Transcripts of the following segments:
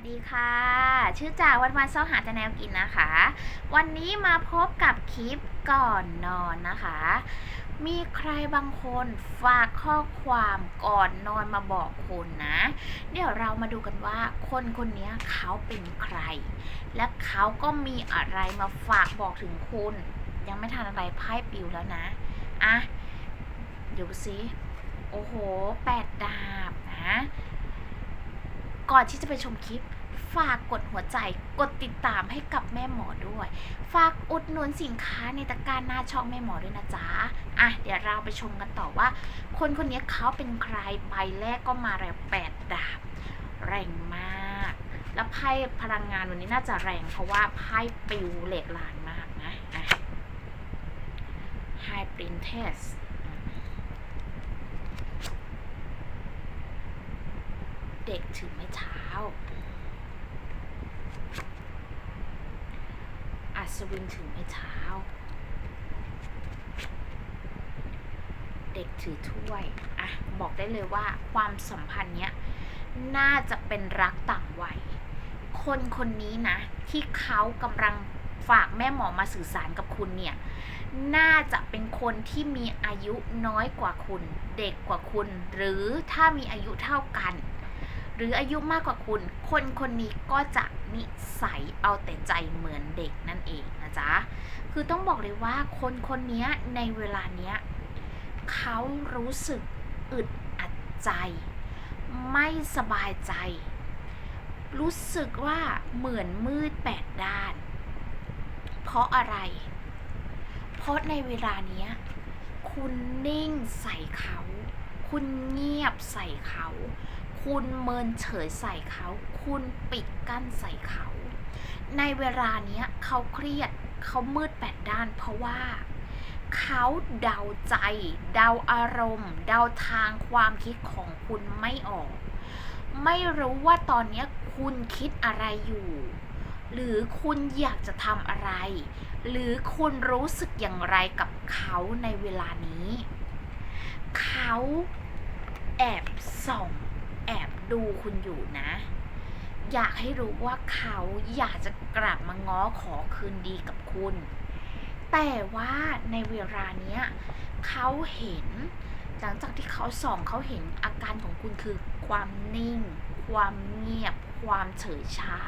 สดีค่ะ ชื่อจ่าวันวันเสาหาแต่แนวกินนะคะ วันนี้มาพบกับคลิปก่อนนอนนะคะ มีใครบางคนฝากข้อความก่อนนอนมาบอกคุณนะ เดี๋ยวเรามาดูกันว่าคนคนนี้เขาเป็นใคร และเขาก็มีอะไรมาฝากบอกถึงคุณ ยังไม่ทันอะไรไพ่ปิวแล้วนะ อะ เดี๋ยวสิ โอ้โหแปดดาบ ก่อนที่จะไปชมคลิป ฝากกดหัวใจ กดติดตามให้กับแม่หมอด้วย ฝากอุดหนุนสินค้าในตะกร้ารหน้าช่องแม่หมอด้วยนะจ๊ะ อะ เดี๋ยวเราไปชมกันต่อว่า คนคนนี้เขาเป็นใครใบแรกก็มาแล้วแปดดาบ แรงมาก แล้วไพ่พลังงานวันนี้น่าจะแรงเพราะว่าไพ่ปิวเหล็กลานมากนะอะ High Princess เเด็กถือไม้เท้า อัศวินถือไม้เท้า เด็กถือถ้วย อะ บอกได้เลยว่าความสัมพันธ์เนี้ย น่าจะเป็นรักต่างวัย คนคนนี้นะ ที่เขากำลังฝากแม่หมอมาสื่อสารกับคุณเนี่ย น่าจะเป็นคนที่มีอายุน้อยกว่าคุณ เด็กกว่าคุณ หรือถ้ามีอายุเท่ากัน หรืออายุมากกว่าคุณ คนคนนี้ก็จะนิสัยเอาแต่ใจเหมือนเด็กนั่นเองนะจ๊ะ คือต้องบอกเลยว่าคนคนนี้ในเวลาเนี้ยเขารู้สึกอึดอัดใจ ไม่สบายใจ รู้สึกว่าเหมือนมืดแปดด้าน เพราะอะไร เพราะในเวลาเนี้ยคุณนิ่งใส่เขา คุณเงียบใส่เขา คุณเมินเฉยใส่เขา คุณปิดกั้นใส่เขา ในเวลาเนี้ยเขาเครียดเขามืดแปดด้าน เพราะว่าเขาเดาใจ เดาอารมณ์ เดาทางความคิดของคุณไม่ออก ไม่รู้ว่าตอนนี้คุณคิดอะไรอยู่ หรือคุณอยากจะทำอะไร หรือคุณรู้สึกอย่างไรกับเขาในเวลานี้ เขาแอบส่อง ดูคุณอยู่นะ อยากให้รู้ว่าเขาอยากจะกลับมาง้อขอคืนดีกับคุณ แต่ว่าในเวลาเนี้ยเขาเห็นหลังจากที่เขาส่องเขาเห็นอาการของคุณคือความนิ่ง ความเงียบ ความเฉยชา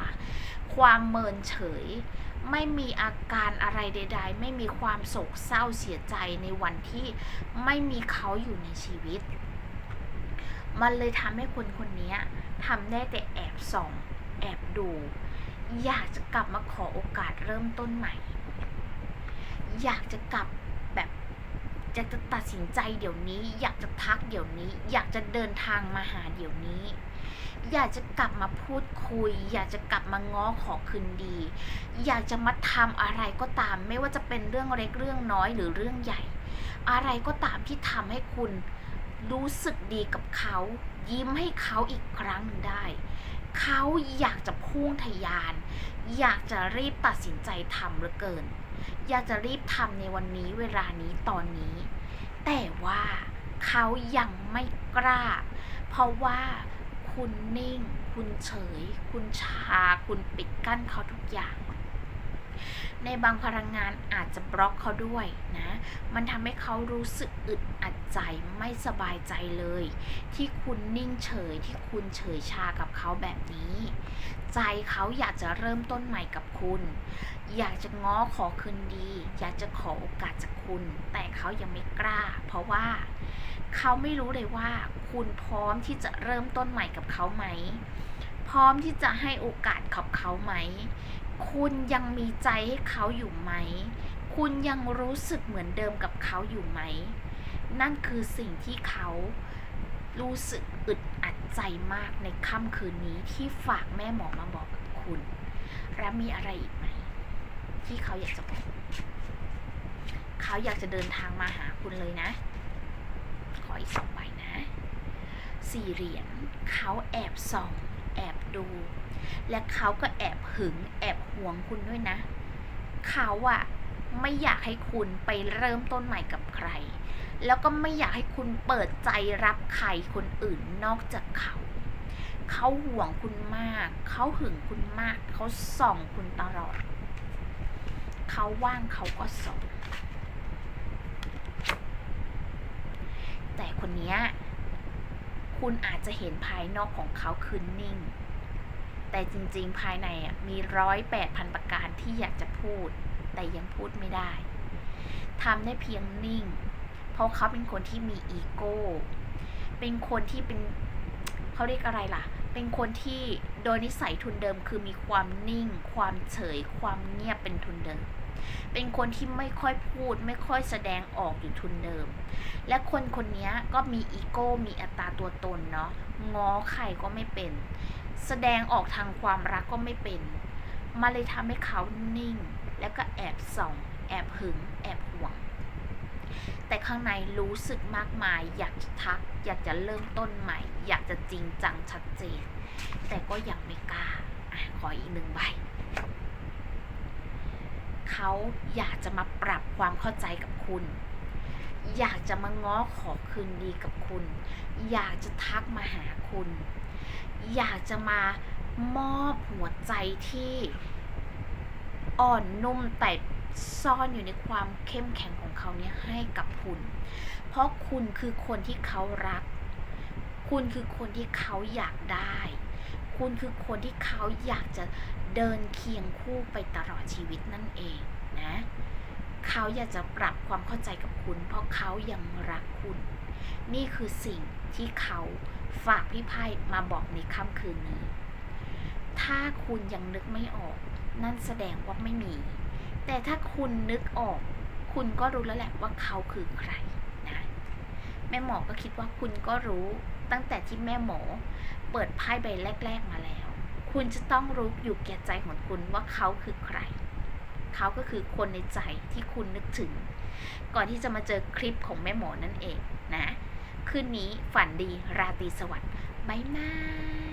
ความเมินเฉย ไม่มีอาการอะไรใด ๆ ไม่มีความโศกเศร้าเสียใจในวันที่ไม่มีเขาอยู่ในชีวิต มันเลยทำให้คนคนนี้ทำได้แต่แอบส่อง แอบดู อยากจะกลับมาขอโอกาสเริ่มต้นใหม่ อยากจะกลับแบบอยากจะตัดสินใจเดี๋ยวนี้ อยากจะทักเดี๋ยวนี้ อยากจะเดินทางมาหาเดี๋ยวนี้ อยากจะกลับมาพูดคุย อยากจะกลับมาง้อขอคืนดี อยากจะมาทำอะไรก็ตาม ไม่ว่าจะเป็นเรื่องเล็กเรื่องน้อยหรือเรื่องใหญ่ อะไรก็ตามที่ทำให้คุณ รู้สึกดีกับเขา ยิ้มให้เขาอีกครั้งหนึ่งได้ เขาอยากจะพุ่งทะยาน อยากจะรีบตัดสินใจทำเหลือเกิน อยากจะรีบทำในวันนี้เวลานี้ตอนนี้ แต่ว่าเขายังไม่กล้า เพราะว่าคุณนิ่ง คุณเฉย คุณชา คุณปิดกั้นเขาทุกอย่าง ในบางพลังงานอาจจะบล็อกเขาด้วยนะ มันทำให้เขารู้สึกอึดอัดใจไม่สบายใจเลย ที่คุณนิ่งเฉยที่คุณเฉยชากับเขาแบบนี้ ใจเขาอยากจะเริ่มต้นใหม่กับคุณ อยากจะง้อขอคืนดี อยากจะขอโอกาสจากคุณ แต่เขายังไม่กล้า เพราะว่าเขาไม่รู้เลยว่า คุณพร้อมที่จะเริ่มต้นใหม่กับเขาไหม พร้อมที่จะให้โอกาสกับเขาไหม คุณยังมีใจให้เขาอยู่ไหม คุณยังรู้สึกเหมือนเดิมกับเขาอยู่ไหม นั่นคือสิ่งที่เขารู้สึกอึดอัดใจมากในค่ำคืนนี้ที่ฝากแม่หมอมาบอกกับคุณ และมีอะไรอีกไหม ที่เขาอยากจะบอก เขาอยากจะเดินทางมาหาคุณเลยนะ ขออีกสองใบนะ สี่เหรียญเขาแอบส่อง ดู และเขาก็แอบหึงแอบหวงคุณด้วยนะ เขาอะไม่อยากให้คุณไปเริ่มต้นใหม่กับใคร แล้วก็ไม่อยากให้คุณเปิดใจรับใครคนอื่นนอกจากเขา เขาห่วงคุณมาก เขาหึงคุณมาก เขาส่องคุณตลอด เขาว่างเขาก็ส่อง แต่คนนี้คุณอาจจะเห็นภายนอกของเขาคือนิ่ง แต่จริงๆภายในอะมีร้อยแปดพันประการที่อยากจะพูด แต่ยังพูดไม่ได้ทำได้เพียงนิ่ง เพราะเขาเป็นคนที่มีอีโก้ เป็นคนที่เป็นเขาเรียกอะไรล่ะ เป็นคนที่โดยนิสัยทุนเดิมคือมีความนิ่ง ความเฉย ความเงียบเป็นทุนเดิม เป็นคนที่ไม่ค่อยพูด ไม่ค่อยแสดงออกอยู่ทุนเดิม และคนคนนี้ก็มีอีโก้ มีอัตราตัวตนเนาะ ง้อใครก็ไม่เป็น แสดงออกทางความรักก็ไม่เป็นมาเลยทำให้เขานิ่ง แล้วก็แอบส่อง แอบหึง แอบห่วง แต่ข้างในรู้สึกมากมาย อยากจะทัก อยากจะเริ่มต้นใหม่ อยากจะจริงจังชัดเจน แต่ก็ยังไม่กล้าอขออีกหนึ่งใบเขาอยากจะมาปรับความเข้าใจกับคุณ อยากจะมาง้อขอคืนดีกับคุณ อยากจะทักมาหาคุณ อยากจะมามอบหัวใจที่อ่อนนุ่มแต่ซ่อนอยู่ในความเข้มแข็งของเขาเนี่ยให้กับคุณ เพราะคุณคือคนที่เขารัก คุณคือคนที่เขาอยากได้ คุณคือคนที่เขาอยากจะเดินเคียงคู่ไปตลอดชีวิตนั่นเองนะ เขาอยากจะปรับความเข้าใจกับคุณ เพราะเขายังรักคุณ นี่คือสิ่งที่เขา ฝากพี่ไพ่มาบอกในค่ำคืนนี้ ถ้าคุณยังนึกไม่ออก นั่นแสดงว่าไม่มี แต่ถ้าคุณนึกออก คุณก็รู้แล้วแหละว่าเขาคือใครนะแม่หมอก็คิดว่าคุณก็รู้ตั้งแต่ที่แม่หมอ เปิดไพ่ใบแรก ๆมาแล้ว คุณจะต้องรู้อยู่แก่ใจของคุณว่าเขาคือใคร เขาก็คือคนในใจที่คุณนึกถึง ก่อนที่จะมาเจอคลิปของแม่หมอนั่นเองนะ คืนนี้ฝันดีราตรีสวัสดิ์บ๊ายบาย